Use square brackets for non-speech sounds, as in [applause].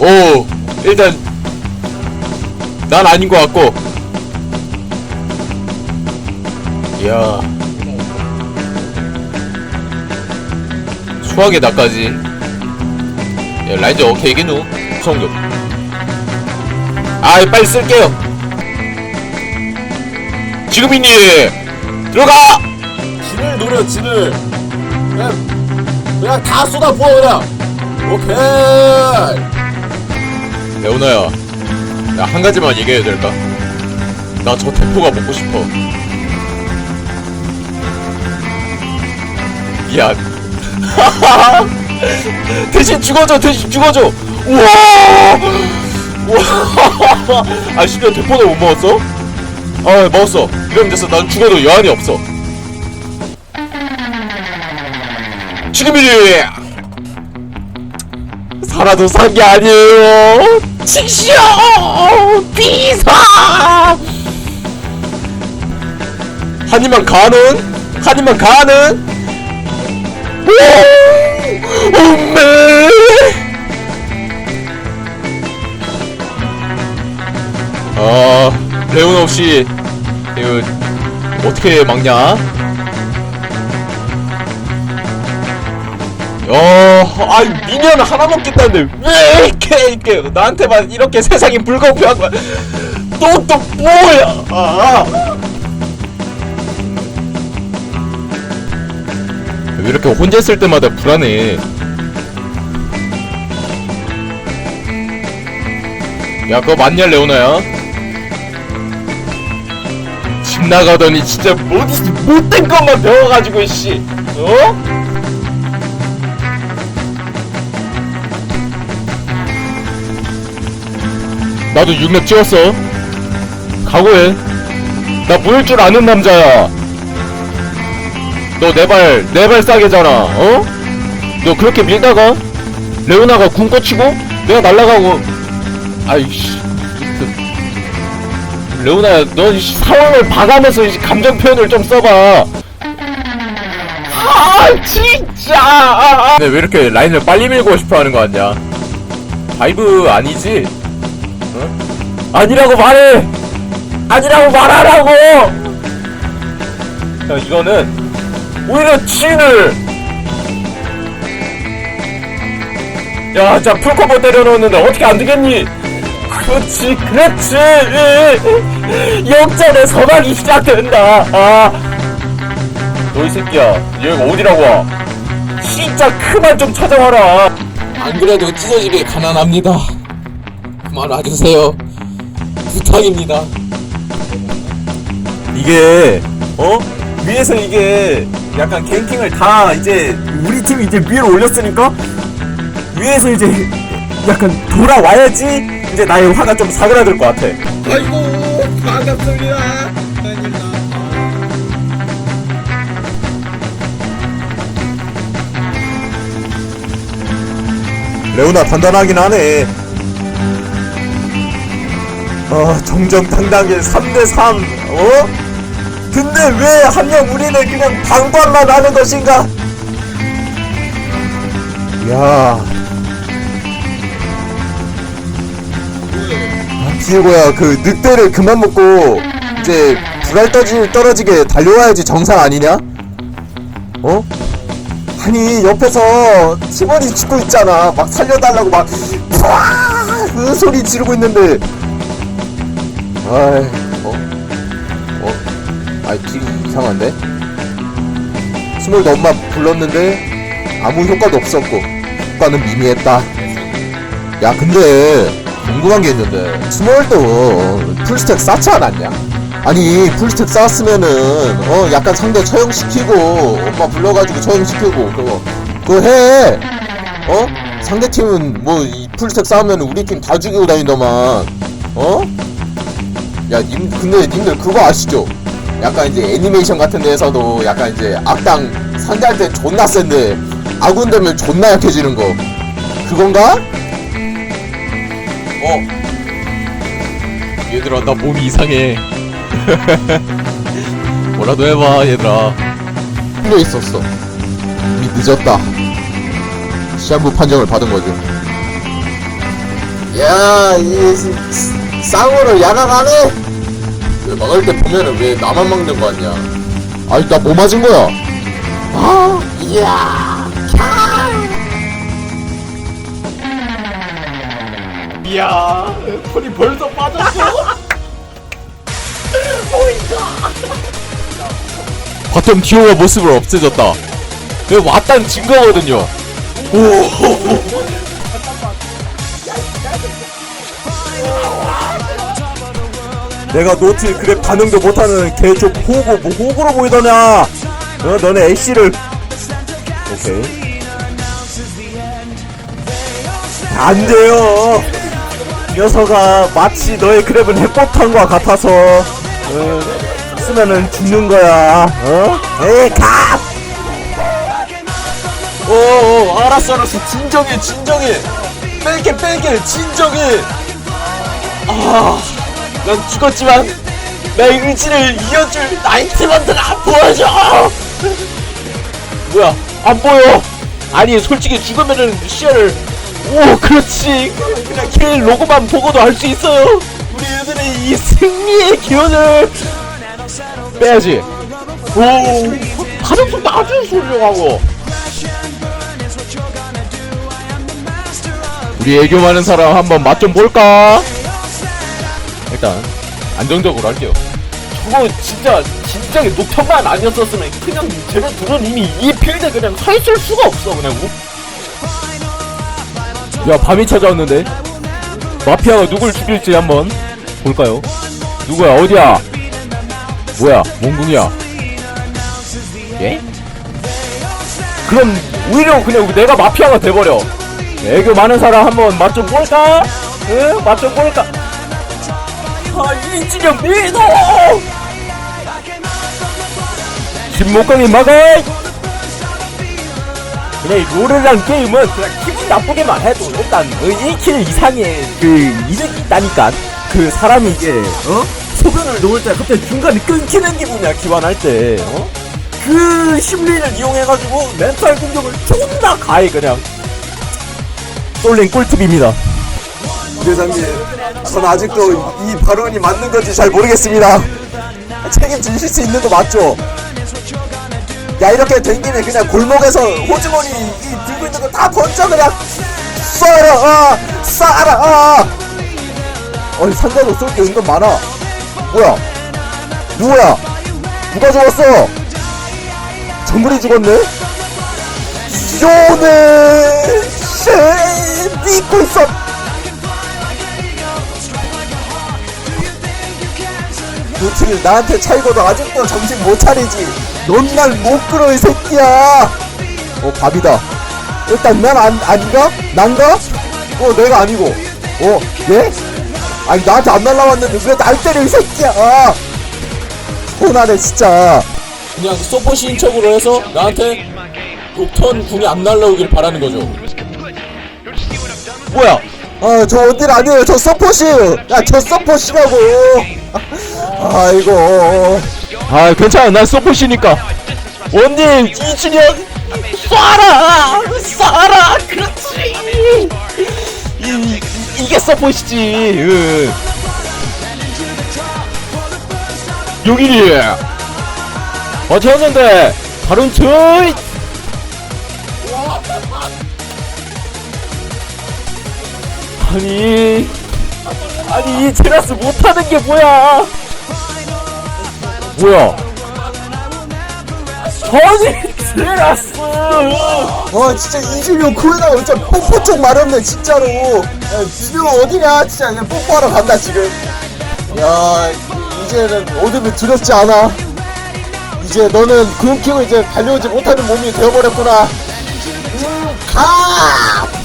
오 일단 난 아닌 것 같고. 이야. 수학에 나까지. 야 라인저 오케이 이게누 성급 아이 빨리 쓸게요. 지금이니! 들어가! 진을 노려 진을. 그냥 그냥 다 쏟아 부어 그냥. 오케이 레오나야 나 한 가지만 얘기해야 될까? 나 저 대포가 먹고 싶어. 미안 [laughs] 대신 죽어줘 대신 죽어줘. 우와! 우와! [laughs] 아 심지어 대포도 못 먹었어? 아 먹었어? 이러면 됐어. 난 죽어도 여한이 없어. 지금이니 살아도 산 게 아니에요. 칙시오 비사. 한 입만 가는, 한 입만 가는. 오, 엄매. 아, 레온 없이 이거 어떻게 막냐? 아이 미니언 하나 먹겠다는데 왜 이렇게 이렇게 나한테만 이렇게 세상이 불공평한 거야? 또 또 뭐야? 아. 왜 이렇게 혼자 있을 때마다 불안해? 야, 그거 맞냐, 레오나야? 집 나가더니 진짜 못, 못된 것만 배워가지고, 씨. 어? 나도 6렙 찍었어. 각오해. 나 모일 줄 아는 남자야. 너 내 발, 내발 싸게잖아, 어? 너 그렇게 밀다가, 레오나가 궁 꽂히고, 내가 날아가고, 아이씨. 그, 레오나야, 너이 상황을 봐가면서 이 감정 표현을 좀 써봐. 아, 진짜! 아, 아. 근데 왜 이렇게 라인을 빨리 밀고 싶어 하는 거 같냐? 다이브 아니지? 아니라고 말해! 아니라고 말하라고! 야, 이거는 오히려 진을 야, 자 풀커버 때려놓는데 어떻게 안 되겠니? 그렇지, 그렇지! 역전의 서막이 시작된다! 아! 너 이 새끼야, 여기가 어디라고 와? 진짜 그만 좀 찾아와라! 안 그래도 찢어지게 가난합니다 그만 와주세요. 부탁입니다. 이게 어? 위에서 이게 약간 갱킹을 다 이제 우리 팀이 이제 위로 올렸으니까? 위에서 이제 약간 돌아와야지 이제 나의 화가 좀 사그라들 것 같아. 아이고 반갑습니다. 레오나 단단하긴 하네. 어 정정당당하게 3대3 어? 근데 왜 한 명 우리는 그냥 방관만 하는 것인가? 야. 비에고야 그 늑대를 그만 먹고 이제 불알 떠지, 떨어지게 달려와야지 정상 아니냐? 어? 아니 옆에서 팀원이 죽고 있잖아 막 살려달라고 막 푸아! 그 소리 지르고 있는데 아이 어? 어? 아이 딜 이상한데? 스몰도 엄마 불렀는데 아무 효과도 없었고 효과는 미미했다 야 근데 궁금한 게 있는데 스몰도 풀스택 쌓지 않았냐? 아니 풀스택 쌓았으면은 어 약간 상대 처형시키고 엄마 불러가지고 처형시키고 그거 그거 해 어? 상대팀은 뭐이 풀스택 쌓으면 우리 팀 다 죽이고 다닌다만 어? 야 님 근데 님들 그거 아시죠? 약간 이제 애니메이션 같은 데에서도 약간 이제 악당 상대할 때 존나 센데 아군 되면 존나 약해지는 거. 그건가? 어? 얘들아 나 몸이 이상해. [laughs] 뭐라도 해봐 얘들아. 풀려 있었어. 이미 늦었다. 시한부 판정을 받은 거죠 야, 이 쌍으로 야간하네. 왜 막을 때 보면은 왜 나만 막는 거 같냐? 아니 나뭐 맞은 거야? 아, 이야, 이야, 풀이 벌써 빠졌어. [laughs] 바텀 듀오가 모습을 없애줬다. 이거 왔다는 증거거든요. [laughs] 내가 노트 그래 반응도 못하는 걔좀 호구 뭐 호구로 보이더냐 어 너네 애쉬를 오케이 안 돼요 녀석아 마치 너의 그랩은 핵폭탄과 같아서 어, 쓰면은 죽는 거야 어? 에이 가! 오, 오, 알았어, 알았어. 진정해, 진정해. 뺄게, 뺄게, 진정해. 아, 난 죽었지만 나의 의지를 이어줄 나이트만들아 보여줘. [laughs] 뭐야? 안 보여. 아니, 솔직히 죽으면은 시야를 오, 그렇지. 그냥, 킬 로고만 보고도 알 수 있어요. 우리 애들의 이 승리의 기운을 빼야지. 오, 가정속도 아주 훌륭하고. 우리 애교 많은 사람 한번 맛 좀 볼까? 일단 안정적으로 할게요. 저거 진짜 진작에 녹턴만 아니었었으면 그냥 쟤네 둘은 이미 이 필드 그냥 서 있을 수가 없어 그냥 우- 야 밤이 찾아왔는데 마피아가 누굴 죽일지 한번 볼까요? 누구야 어디야? 뭐야 몽궁이야? 예? 그럼 오히려 그냥 내가 마피아가 돼버려. 애교 많은 사람 한번 맛 좀 볼까? 응? 맛 좀 볼까? 아 이진영 민호! 김목강이 막아! 그냥 이 롤이란 게임은 그냥 기분 나쁘게만 해도 일단 1킬 이상의 그 이득이 있다니까 그 사람이 이게 어? 소변을 놓을 때 갑자기 중간에 끊기는 기분이야 기반할 때 어? 그 심리를 이용해가지고 멘탈 공격을 존나 가해 그냥 솔랭 꿀팁입니다 대장님 전 아직도 이 발언이 맞는 건지 잘 모르겠습니다. 책임지실 수 있는 거 맞죠? 야 이렇게 된 김에 그냥 골목에서 호주머니 이 들고 있는 거다 던져 그냥 쏴라 아, 쏴라 아. 아니 상대도 쏠게 은근 많아. 뭐야? 누구야? 누가 죽었어? 정글이 죽었네? 요네 쉐 믿고 있어 노트를 나한테 차이고도 아직도 정신 못 차리지. 넌 날 못 끌어 이 새끼야. 어 밥이다. 일단 난 안, 아닌가? 난가? 어 내가 아니고. 어 예? 아니 나한테 안 날라왔는데 왜 날 때려 이 새끼야? 아. 혼하네 진짜. 그냥 서포시인 척으로 해서 나한테 녹턴 궁이 안 날라오길 바라는 거죠. 뭐야? 아저 원딜 아니에요. 저 서포시에요 야저 서포시라고 아이고. 아 괜찮아. 난 서포시니까. 원딜 이준혁 쏴라! 쏴라! 그렇지! 이, 이, 이게 서포시지. 응. 용일이 어떻게 했는데? 다른 트윗 아니 아니 이 제라스 못하는 게 뭐야 뭐야? 아니 제라스 어 진짜 이준용 코에다가 진짜 뽀뽀 쪽 마렵네 진짜로. 야 이준용 어디냐? 진짜 그냥 뽀뽀하러 간다 지금. 야 이제는 어둠이 두렵지 않아? 이제 너는 키고 이제 달려오지 못하는 몸이 되어버렸구나. 음, 음가